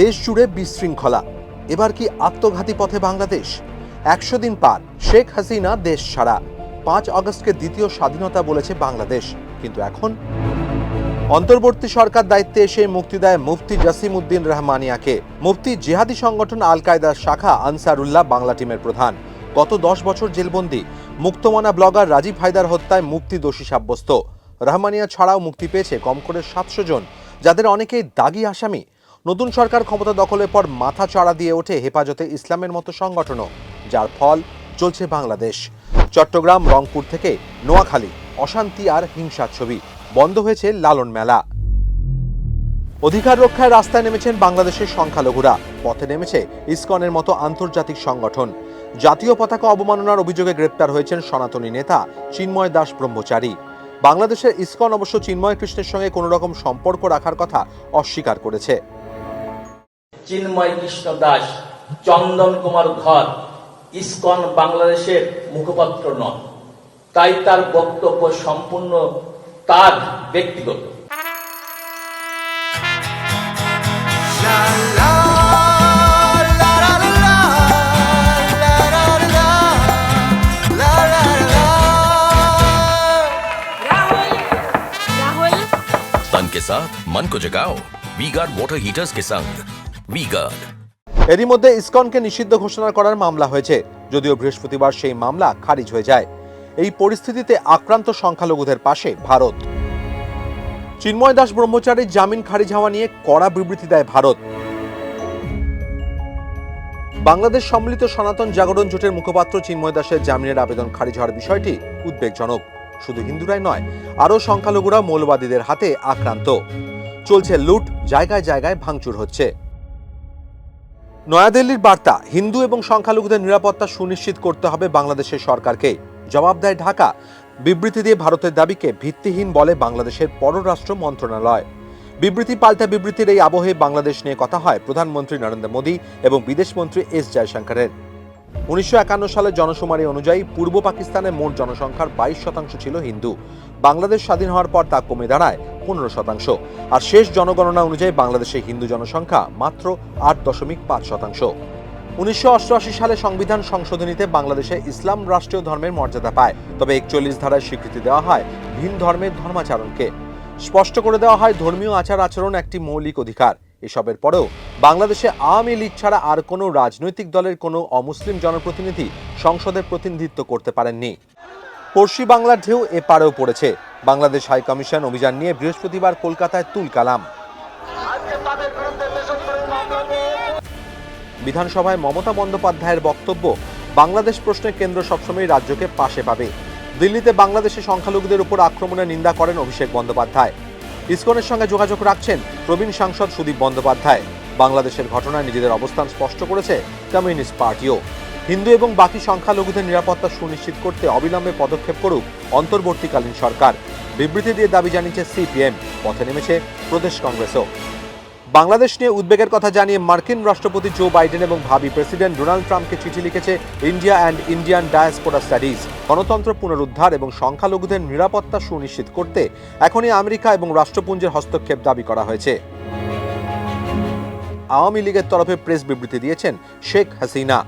দেশ জুড়ে বিশৃঙ্খলা। এবার কি আত্মঘাতী পথে বাংলাদেশ? একশো দিন পার, শেখ হাসিনা দেশ ছাড়া। পাঁচ আগস্টকে দ্বিতীয় স্বাধীনতা বলেছে বাংলাদেশ। কিন্তু এখন? অন্তর্বর্তী সরকার দায়িত্বে এসে মুক্তি দেয় মুফতি জাসিম উদ্দিন রহমানিয়াকে। মুফতি জিহাদি সংগঠন আল কায়দার শাখা আনসারুল্লাহ বাংলা টিমের প্রধান। গত দশ বছর জেলবন্দি, মুক্তমানা ব্লগার রাজীব হায়দার হত্যায় মুক্তি দোষী সাব্যস্ত। রহমানিয়া ছাড়াও মুক্তি পেয়েছে কম করে সাতশো জন, যাদের অনেকেই দাগি আসামি। নতুন সরকার ক্ষমতা দখলের পর মাথা চাড়া দিয়ে ওঠে হেফাজতে ইসলামের মতো সংগঠনও, যার ফল চলছে বাংলাদেশ। চট্টগ্রাম, রংপুর থেকে নোয়াখালী, অশান্তি আর হিংসার ছবি, বন্ধ হয়েছে লালন মেলা। অধিকার রক্ষায় রাস্তায় নেমেছেন বাংলাদেশের সংখ্যালঘুরা, পথে নেমেছে ইসকনের মতো আন্তর্জাতিক সংগঠন। জাতীয় পতাকা অবমাননার অভিযোগে গ্রেপ্তার হয়েছেন সনাতনী নেতা চিন্ময় দাস ব্রহ্মচারী। বাংলাদেশের ইসকন অবশ্য চিন্ময় কৃষ্ণের সঙ্গে কোনো রকম সম্পর্ক রাখার কথা অস্বীকার করেছে। চিন্ময় কৃষ্ণ দাস চন্দন কুমার ধর ইসকন বাংলাদেশের মুখপাত্র নন। তাই তার বক্তব্য সম্পূর্ণ তার ব্যক্তিগত। साथ मन को जगाओ वी गार्ड वाटर हीटर्स के संग वी गार्ड এরই মধ্যে ইসকনকে নিষিদ্ধ ঘোষণা করার মামলা হয়েছে যদিও বৃহস্পতিবার সেই মামলা খারিজ হয়ে যায় এই পরিস্থিতিতে আক্রান্ত সংখ্যালঘুদের পাশে ভারত চিন্ময় দাস ব্রহ্মচারীর জামিন খারিজ হওয়া নিয়ে কড়া বিবৃতি দেয় ভারত বাংলাদেশ সম্মিলিত সনাতন জাগরণ জোটের মুখপাত্র চিন্ময় দাসের জামিনের আবেদন খারিজ হওয়ার বিষয়টি উদ্বেগজনক শুধু হিন্দুরাই নয়, আরও সংখ্যালঘুরা মৌলবাদীদের হাতে আক্রান্ত। চলছে লুট, জায়গায় জায়গায় ভাঙচুর হচ্ছে। নয়াদিল্লির বার্তা, হিন্দু এবং সংখ্যালঘুদের নিরাপত্তা সুনিশ্চিত করতে হবে বাংলাদেশের সরকারকে। জবাব দেয় ঢাকা। বিবৃতি দিয়ে ভারতের দাবিকে ভিত্তিহীন বলে বাংলাদেশের পররাষ্ট্র মন্ত্রণালয়। বিবৃতি পাল্টা বিবৃতির এই আবহে বাংলাদেশ নিয়ে কথা হয় প্রধানমন্ত্রী নরেন্দ্র মোদী এবং বিদেশমন্ত্রী এস জয়শঙ্করের। উনিশশো একান্ন সালের জনশুমারি অনুযায়ী পূর্ব পাকিস্তানের মোট জনসংখ্যার বাইশ শতাংশ ছিল হিন্দু। বাংলাদেশ স্বাধীন হওয়ার পর তা কমে দাঁড়ায় পনেরো শতাংশ। আর শেষ জনগণনা অনুযায়ী বাংলাদেশের হিন্দু জনসংখ্যা মাত্র আট দশমিক পাঁচ শতাংশ। উনিশশো অষ্টআশি সালে সংবিধান সংশোধনীতে বাংলাদেশে ইসলাম রাষ্ট্রীয় ধর্মের মর্যাদা পায়, তবে একচল্লিশ ধারায় স্বীকৃতি দেওয়া হয় ভিন ধর্মের ধর্মাচরণকে। স্পষ্ট করে দেওয়া হয় ধর্মীয় আচার আচরণ একটি মৌলিক অধিকার। এসবের পরেও বাংলাদেশে আওয়ামী লীগ ছাড়া আর কোনো রাজনৈতিক দলের কোনো অমুসলিম জনপ্রতিনিধি সংসদে প্রতিনিধিত্ব করতে পারেননি। পড়শি বাংলার ঢেউ এপারেও পড়েছে। বাংলাদেশ হাই কমিশন অভিযান নিয়ে বৃহস্পতিবার কলকাতায় তুল কালাম। বিধানসভায় মমতা বন্দ্যোপাধ্যায়ের বক্তব্য, বাংলাদেশ প্রশ্নে কেন্দ্র সবসময় রাজ্যকে পাশে পাবে। দিল্লিতে বাংলাদেশে সংখ্যালঘুদের উপর আক্রমণের নিন্দা করেন অভিষেক বন্দ্যোপাধ্যায়। ইসকনের সঙ্গে যোগাযোগ রাখছেন প্রবীণ সাংসদ সুদীপ বন্দ্যোপাধ্যায়। বাংলাদেশের ঘটনায় নিজেদের অবস্থান স্পষ্ট করেছে কমিউনিস্ট পার্টিও। হিন্দু এবং বাকি সংখ্যালঘুদের নিরাপত্তা সুনিশ্চিত করতে অবিলম্বে পদক্ষেপ করুক অন্তর্বর্তীকালীন সরকার। বিবৃতি দিয়ে দাবি জানিয়েছে সিপিএম, পথে নেমেছে প্রদেশ কংগ্রেসও। বাংলাদেশ নিয়ে উদ্বেগের কথা জানিয়ে মার্কিন রাষ্ট্রপতি জো বাইডেন এবং ভাবি প্রেসিডেন্ট ডোনাল্ড ট্রাম্পকে চিঠি লিখেছে India and Indian diaspora studies. গণতন্ত্র পুনরুদ্ধার এবং সংখ্যালঘুদের নিরাপত্তা সুনিশ্চিত করতে এখনই আমেরিকা এবং রাষ্ট্রপুঞ্জের হস্তক্ষেপ দাবি করা হয়েছে। আওয়ামী লীগের তরফে প্রেস বিবৃতি দিয়েছেন শেখ হাসিনা।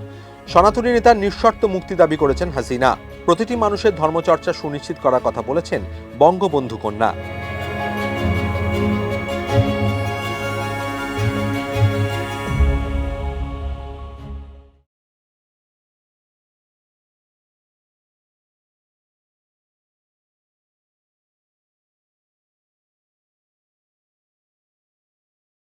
সনাতনী নেতার নিঃশর্ত মুক্তি দাবি করেছেন হাসিনা। প্রতিটি মানুষের ধর্মচর্চা সুনিশ্চিত করার কথা বলেছেন বঙ্গবন্ধু কন্যা।